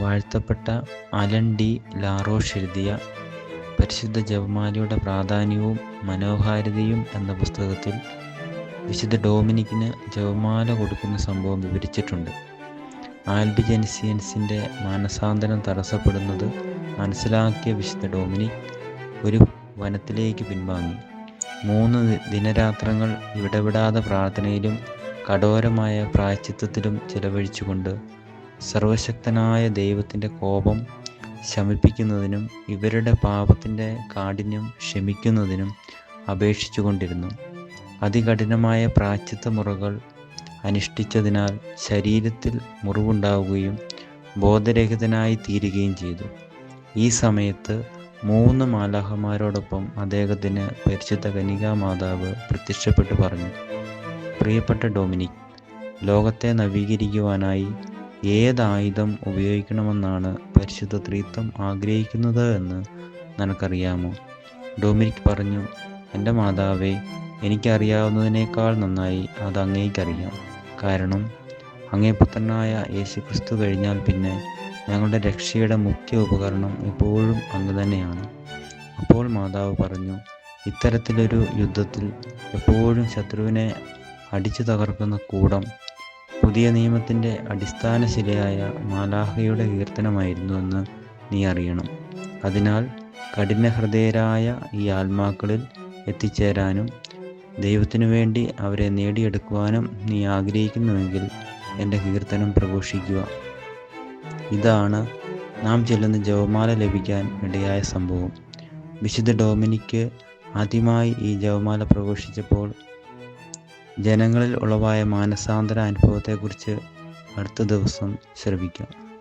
വാഴ്ത്തപ്പെട്ട Allen D ലാറോഷ് എഴുതിയ പരിശുദ്ധ ജപമാലയുടെ പ്രാധാന്യവും മനോഹാരിതയും എന്ന പുസ്തകത്തിൽ വിശുദ്ധ ഡോമിനിക്കിന് ജപമാല കൊടുക്കുന്ന സംഭവം വിവരിച്ചിട്ടുണ്ട്. ആൽബിജെൻസിയൻസിന്റെ മാനസാന്തരം തടസ്സപ്പെടുന്നത് മനസ്സിലാക്കിയ വിശുദ്ധ ഡൊമിനിക് ഒരു വനത്തിലേക്ക് പിൻവാങ്ങി. മൂന്ന് ദിനരാത്രങ്ങൾ ഇടവിടാതെ പ്രാർത്ഥനയിലും കഠോരമായ പ്രായച്ചിത്തത്തിലും ചിലവഴിച്ചുകൊണ്ട് സർവശക്തനായ ദൈവത്തിന്റെ കോപം ശമിപ്പിക്കുന്നതിനും ഇവരുടെ പാപത്തിന്റെ കാഠിന്യം ക്ഷമിക്കുന്നതിനും അപേക്ഷിച്ചുകൊണ്ടിരുന്നു. അതികഠിനമായ പ്രാച്യത്വ മുറകൾ അനുഷ്ഠിച്ചതിനാൽ ശരീരത്തിൽ മുറിവുണ്ടാവുകയും ബോധരഹിതനായി തീരുകയും ചെയ്തു. ഈ സമയത്ത് മൂന്ന് മാലാഹമാരോടൊപ്പം അദ്ദേഹത്തിന് പരിശുദ്ധ കനികാ മാതാവ് പ്രത്യക്ഷപ്പെട്ടു പറഞ്ഞു പ്രിയപ്പെട്ട ഡൊമിനിക് ലോകത്തെ നവീകരിക്കുവാനായി ഏതായുധം ഉപയോഗിക്കണമെന്നാണ് പരിശുദ്ധ ത്രിത്വം ആഗ്രഹിക്കുന്നത് എന്ന് നിനക്കറിയാമോ? ഡൊമിനിക് പറഞ്ഞു എന്റെ മാതാവേ എനിക്കറിയാവുന്നതിനേക്കാൾ നന്നായി അത് അങ്ങേക്കറിയാം കാരണം അങ്ങേ പുത്രനായ യേശു ക്രിസ്തു കഴിഞ്ഞാൽ പിന്നെ ഞങ്ങളുടെ രക്ഷയുടെ മുഖ്യ ഉപകരണം ഇപ്പോഴും അങ്ങ് തന്നെയാണ്. അപ്പോൾ മാതാവ് പറഞ്ഞു ഇത്തരത്തിലൊരു യുദ്ധത്തിൽ എപ്പോഴും ശത്രുവിനെ അടിച്ചു തകർക്കുന്ന കൂടം പുതിയ നിയമത്തിന്റെ അടിസ്ഥാന ശിലയായ മാലാഹയുടെ കീർത്തനമായിരുന്നുവെന്ന് നീ അറിയണം. അതിനാൽ കഠിനഹൃദയരായ ഈ ആത്മാക്കളിൽ എത്തിച്ചേരാനും ദൈവത്തിനു വേണ്ടി അവരെ നേടിയെടുക്കുവാനും നീ ആഗ്രഹിക്കുന്നുവെങ്കിൽ എന്റെ കീർത്തനം പ്രഘോഷിക്കുക. ഇതാണ് നാം ചെല്ലുന്ന ജവമാല ലഭിക്കാൻ ഇടയായ സംഭവം. വിശുദ്ധ ഡൊമിനിക്ക് ആദ്യമായി ഈ ജവമാല പ്രഘോഷിച്ചപ്പോൾ ജനങ്ങളിൽ ഉളവായ മാനസാന്തര അനുഭവത്തെക്കുറിച്ച് അടുത്ത ദിവസം ശ്രവിക്കാം.